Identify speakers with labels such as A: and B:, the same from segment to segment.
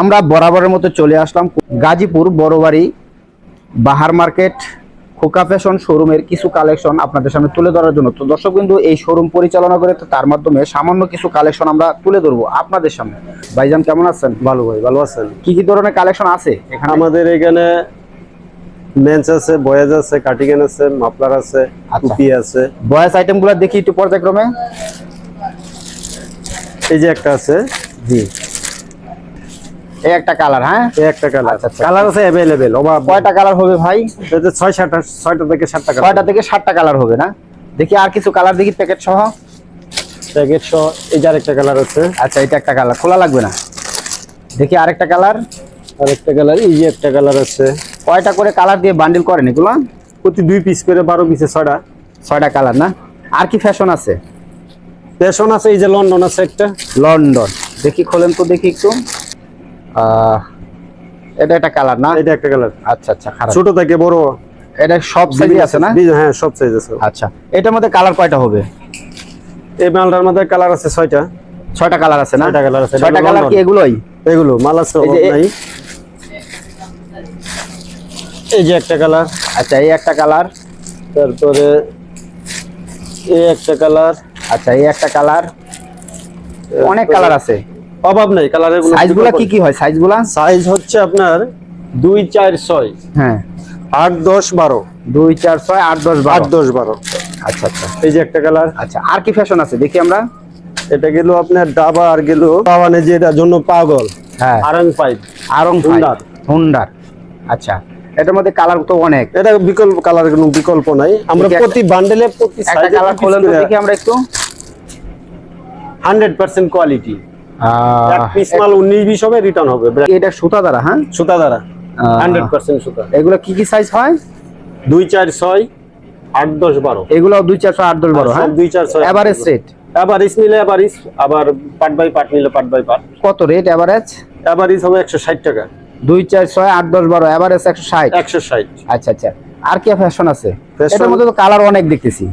A: আমরা বরাবরের মতো চলে আসলাম গাজীপুর বড়বাড়ি বাহার মার্কেট খোকা ফ্যাশন শোরুমের কিছু কালেকশন আপনাদের সামনে তুলে ধরার জন্য তো দর্শক কিন্তু এই শোরুম পরিচালনা করে তো তার মাধ্যমে সামান্য কিছু কালেকশন আমরা তুলে ধরবো আপনাদের সামনে ভাইজান কেমন আছেন
B: ভালো ভাই ভালো আছেন
A: কি কি ধরনের কালেকশন আছে
B: এখানে আমাদের এখানে মেন্স আছে বয়েজ আছে আছে আছে আচ্ছা। আছে
A: বয়েজ আইটেমগুলো দেখি একটু পর্যায়ক্রমে
B: এই যে একটা আছে জি
A: এই একটা কালার হ্যাঁ এই একটা কালার আচ্ছা, আচ্ছা। কালার আছে अवेलेबल ওবা কয়টা কালার হবে ভাই
B: এটা 6 7 6টা থেকে 7টা কালার
A: 6টা থেকে 7টা কালার হবে না দেখি আর কিছু কালার দেখি প্যাকেট সহ
B: প্যাকেট সহ এই যে আরেকটা কালার আছে
A: আচ্ছা এটা একটা কালার খোলা লাগবে না দেখি আরেকটা কালার
B: আরেকটা কালার এই যে একটা কালার আছে
A: কয়টা করে কালার দিয়ে বান্ডিল করেন এগুলো
B: প্রতি দুই পিস করে বারো পিসে ছয়টা
A: ছয়টা কালার না আর কি ফ্যাশন আছে
B: ফ্যাশন আছে এই যে লন্ডন আছে একটা লন্ডন
A: দেখি খোলেন তো দেখি একটু এটা একটা কালার না এটা একটা কালার আচ্ছা আচ্ছা
B: ছোট থেকে বড়
A: এটা সব সাইজে আছে না
B: হ্যাঁ সব সাইজ আছে
A: আচ্ছা এটার মধ্যে কালার কয়টা হবে
B: এই মালটার মধ্যে কালার আছে ছয়টা
A: ছয়টা কালার আছে না ছয়টা কালার আছে ছয়টা কালার কি এগুলোই
B: এগুলো মাল আছে নাই
A: এই যে একটা কালার আচ্ছা এই একটা কালার তারপরে এই একটা কালার আচ্ছা এই একটা কালার অনেক কালার আছে
B: অভাব নাই কালারের
A: গুলো কি কি হয় সাইজ গুলো
B: সাইজ হচ্ছে আপনার দুই চার ছয় হ্যাঁ আট দশ বারো
A: দুই চার ছয় আট দশ 8 দশ বারো আচ্ছা আচ্ছা এই যে একটা কালার আচ্ছা আর কি ফ্যাশন আছে দেখি আমরা
B: এটা গেল আপনার ডাবা আর গেল
A: পাওয়ানে এটা জন্য পাগল
B: হ্যাঁ আরং পাইপ আরং হুন্ডার হুন্ডার
A: আচ্ছা এটার মধ্যে কালার তো অনেক
B: এটা বিকল্প কালার কোনো বিকল্প নাই
A: আমরা প্রতি বান্ডেলে প্রতি সাইজে কালার খুলে দেখি আমরা একটু 100% কোয়ালিটি হ্যাঁ? এগুলো কি কি সাইজ হয় এগুলো হ্যাঁ,
B: হ্যাঁ? রেট নিলে আবার পার্ট বাই পার্ট নিলে পার্ট বাই পার্ট
A: কত রেট এভারেজ
B: এভারেজ হবে 160 টাকা
A: 2 4 6 8 10 12 এভারেজ একশো
B: 160
A: আচ্ছা আচ্ছা আর কি ফ্যাশন আছে এটার মধ্যে তো কালার অনেক দেখতেছি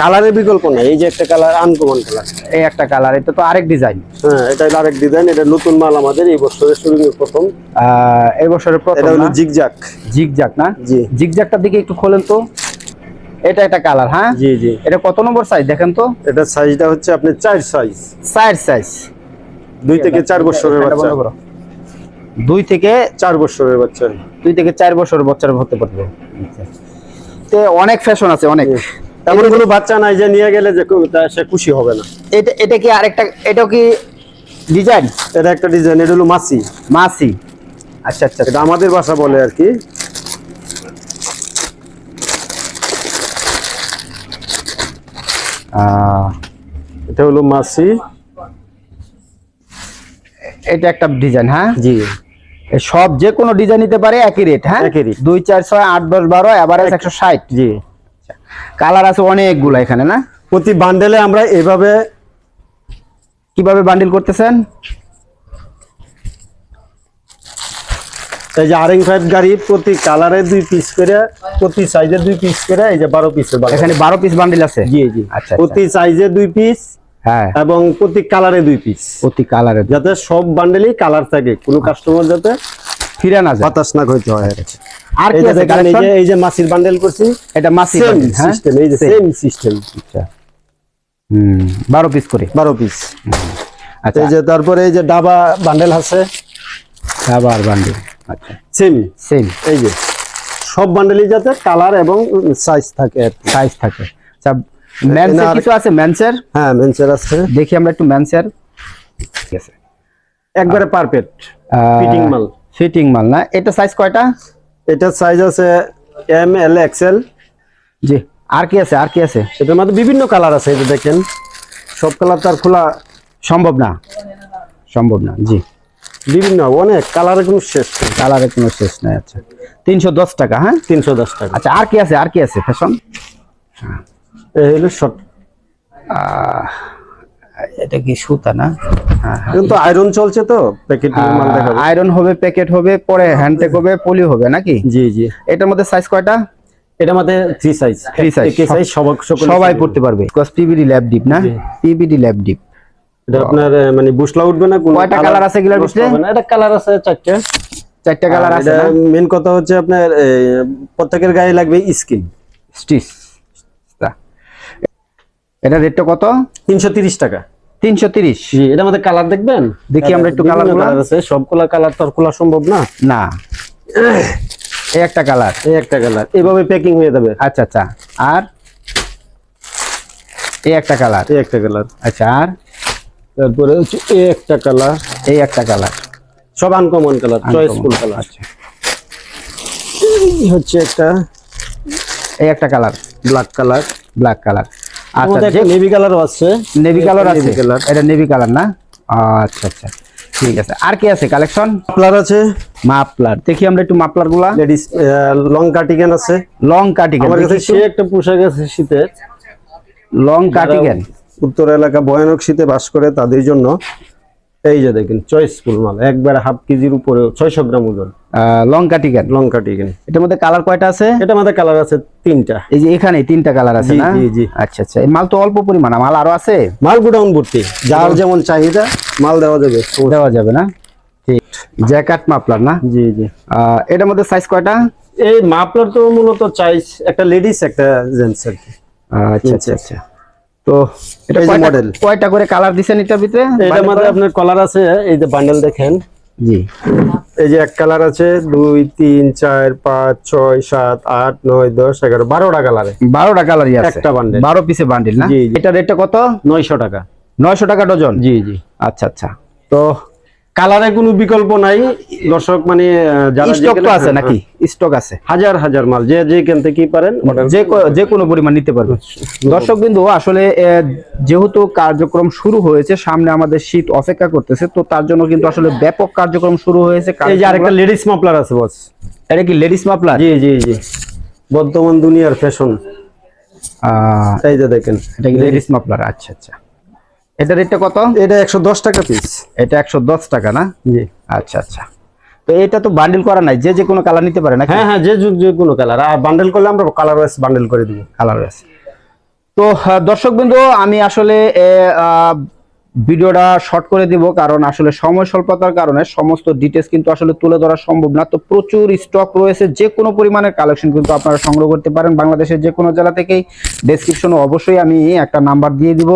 A: কালারের বিকল্প নাই এই যে একটা কালার আনকমন কালার এই একটা কালার এটা তো আরেক ডিজাইন
B: হ্যাঁ এটা হলো আরেক ডিজাইন এটা নতুন মাল আমাদের এই বছরের শুরুতে প্রথম এই বছরের প্রথম এটা হলো জিগজ্যাগ
A: জিগজ্যাগ না জি জিগজাকটার দিকে একটু খোলেন তো এটা একটা কালার হ্যাঁ জি জি এটা কত নম্বর সাইজ দেখেন তো
B: এটা সাইজটা হচ্ছে আপনি 4 সাইজ 4 সাইজ দুই থেকে চার বছরের বাচ্চা
A: দুই থেকে চার বছরের বাচ্চা দুই থেকে চার বছরের বাচ্চার হতে আচ্ছা। পারবে অনেক ফ্যাশন আছে অনেক
B: এমন কোনো বাচ্চা নাই যে নিয়ে গেলে যে সে খুশি হবে না
A: এটা এটা কি আরেকটা এটা কি ডিজাইন
B: এটা একটা ডিজাইন এটা হলো মাসি
A: মাসি আচ্ছা আচ্ছা
B: এটা আমাদের ভাষা বলে আর কি এটা হলো মাছি
A: এটা একটা ডিজাইন হ্যাঁ জি সব যে কোনো ডিজাইন নিতে পারে একই রেট হ্যাঁ একই রেট দুই চার ছয় আট দশ বারো এভারেজ একশো ষাট জি কালার আছে অনেকগুলো এখানে না
B: প্রতি বান্ডেলে আমরা এভাবে
A: কিভাবে বান্ডিল করতেছেন
B: এই যে আরএন ফাইভ গাড়ি প্রতি কালারে দুই পিস করে প্রতি সাইজে দুই পিস করে এই যে বারো পিস
A: এখানে বারো পিস বান্ডিল আছে
B: জি জি আচ্ছা, আচ্ছা। প্রতি সাইজে দুই পিস হ্যাঁ এবং প্রতি কালারে দুই পিস প্রতি কালারে যাতে সব বান্ডেলই কালার থাকে কোনো কাস্টমার যাতে ফিরে না যায় হতাশ না হইতে হয়
A: আর কি আছে এই যে
B: এই যে মাছির বান্ডেল করছি এটা মাসির সিস্টেম হ্যাঁ?
A: এই যে সেম সিস্টেম আচ্ছা হুম 12 পিস করে 12 পিস আচ্ছা এই যে তারপরে এই যে ডাবা বান্ডেল আছে ডাবার বান্ডেল
B: আচ্ছা সেম সেম এই যে সব বান্ডেলই যাতে কালার এবং সাইজ থাকে
A: সাইজ থাকে আচ্ছা মেনসের কিছু আছে মেনসের
B: হ্যাঁ মেনসের আছে
A: দেখি আমরা একটু মেনসের ঠিক
B: আছে একবারে পারফেক্ট ফিটিং মাল
A: ফিটিং মাল না এটা সাইজ কয়টা
B: এটা সাইজ আছে এম এল এক্সএল
A: জি আর কি আছে আর কি আছে
B: এটার মধ্যে বিভিন্ন কালার আছে এটা দেখেন সব কালার তার খোলা
A: সম্ভব না সম্ভব না জি
B: বিভিন্ন অনেক কালারের কোনো শেষ
A: নেই কালারের কোনো শেষ নেই আচ্ছা তিনশো দশ টাকা হ্যাঁ
B: তিনশো দশ টাকা
A: আচ্ছা আর কি আছে আর কি আছে ফ্যাশন এই হলো শর্ট এটা কি সুতা না
B: হ্যাঁ, হ্যাঁ। কিন্তু আয়রন চলছে তো প্যাকেট
A: আয়রন হবে প্যাকেট হবে পরে হ্যান্ড হবে পলি হবে নাকি জি জি এটার মধ্যে সাইজ কয়টা
B: এটা থ্রি সাইজ থ্রি সাইজ
A: সবাই পড়তে পারবে ল্যাব ডিপ না ল্যাব ডিপ
B: এটা আপনার মানে উঠবে না কালার আছে কালার আছে চারটা
A: চারটা কালার আছে
B: মেন কথা হচ্ছে আপনার প্রত্যেকের গায়ে লাগবে স্কিন
A: স্টিচ এটা রেটটা কত
B: তিনশো টাকা তিনশো তিরিশ জি
A: এটা কালার দেখবেন দেখি আমরা একটু কালার
B: কালার আছে সবগুলা কালার তো আর খোলা সম্ভব না
A: না এই একটা কালার এই একটা কালার এভাবে প্যাকিং হয়ে যাবে আচ্ছা আচ্ছা আর এই একটা কালার এই একটা কালার আচ্ছা আর
B: তারপরে হচ্ছে আচ্ছা। এই একটা কালার
A: এই একটা কালার সব আনকমন কালার
B: চয়েসফুল কালার
A: হচ্ছে একটা এই একটা colour black colour black colour আচ্ছা, আচ্ছা, আচ্ছা, আর কি আছে কালেকশন আছে দেখি আমরা একটু মাফলার গুলা
B: লেডিস লং আছে লং একটা পোশাক আছে শীতের লং উত্তর এলাকা ভয়ানক শীতে বাস করে তাদের জন্য এই যে দেখেন চয়েস ফুল মাল একবার হাফ কেজির উপরে ছয়শো গ্রাম ওজন লঙ্কা টিকেন লঙ্কা টিকেন
A: এটার মধ্যে কালার কয়টা আছে
B: এটার মধ্যে কালার আছে তিনটা
A: এই যে এখানে তিনটা কালার আছে না জি জি আচ্ছা আচ্ছা মাল তো অল্প পরিমাণ মাল আরো আছে
B: মাল গোডাউন ভর্তি যার যেমন চাহিদা মাল দেওয়া যাবে
A: দেওয়া যাবে না ঠিক জ্যাকেট মাপলার না জি জি এটার মধ্যে সাইজ কয়টা
B: এই মাপলার তো মূলত চাইজ একটা লেডিস একটা জেন্টস আর
A: কি আচ্ছা আচ্ছা আচ্ছা তো এটা মডেল কয়টা করে কালার দিছেন এটার ভিতরে
B: এটা মধ্যে আপনার কালার আছে এই যে বান্ডেল দেখেন জি এই যে এক কালার আছে দুই তিন চার পাঁচ ছয় সাত আট নয় দশ এগারো বারোটা কালারে
A: বারোটা কালারই আছে একটা বান্ডেল বারো পিসে বান্ডেল না এটা রেটটা কত নয়শো টাকা নয়শো টাকা ডজন জি জি আচ্ছা আচ্ছা তো কালারের কোনো বিকল্প নাই দর্শক মানে যারা
B: স্টক আছে নাকি স্টক আছে হাজার হাজার মাল যে যে যেখান কি পারেন
A: যে যে কোনো পরিমাণ নিতে পারবেন আচ্ছা। দর্শক বিন্দু আসলে যেহেতু কার্যক্রম শুরু হয়েছে সামনে আমাদের শীত অপেক্ষা করতেছে তো তার জন্য কিন্তু আসলে ব্যাপক কার্যক্রম শুরু হয়েছে
B: এই যে আরেকটা লেডিস মাফলার আছে বস
A: এটা কি লেডিস মাফলার জি
B: জি জি বর্তমান দুনিয়ার ফ্যাশন
A: এই যে দেখেন এটা কি লেডিস মাফলার আচ্ছা আচ্ছা এটা রেটটা কত
B: এটা একশো টাকা পিস
A: এটা একশো টাকা না জি আচ্ছা আচ্ছা তো এটা তো বান্ডেল করা নাই যে যে কোনো কালার নিতে পারে না
B: হ্যাঁ হ্যাঁ যে যে কোনো কালার আর বান্ডেল করলে আমরা কালার ওয়াইজ বান্ডেল করে দিব
A: কালার ওয়াইজ তো দর্শক আমি আসলে ভিডিওটা শর্ট করে দিব কারণ আসলে সময় স্বল্পতার কারণে সমস্ত ডিটেলস কিন্তু আসলে তুলে ধরা সম্ভব না তো প্রচুর স্টক রয়েছে যে কোনো পরিমাণের কালেকশন কিন্তু আপনারা সংগ্রহ করতে পারেন বাংলাদেশের যে কোনো জেলা থেকেই ডেসক্রিপশনে অবশ্যই আমি একটা নাম্বার দিয়ে দিব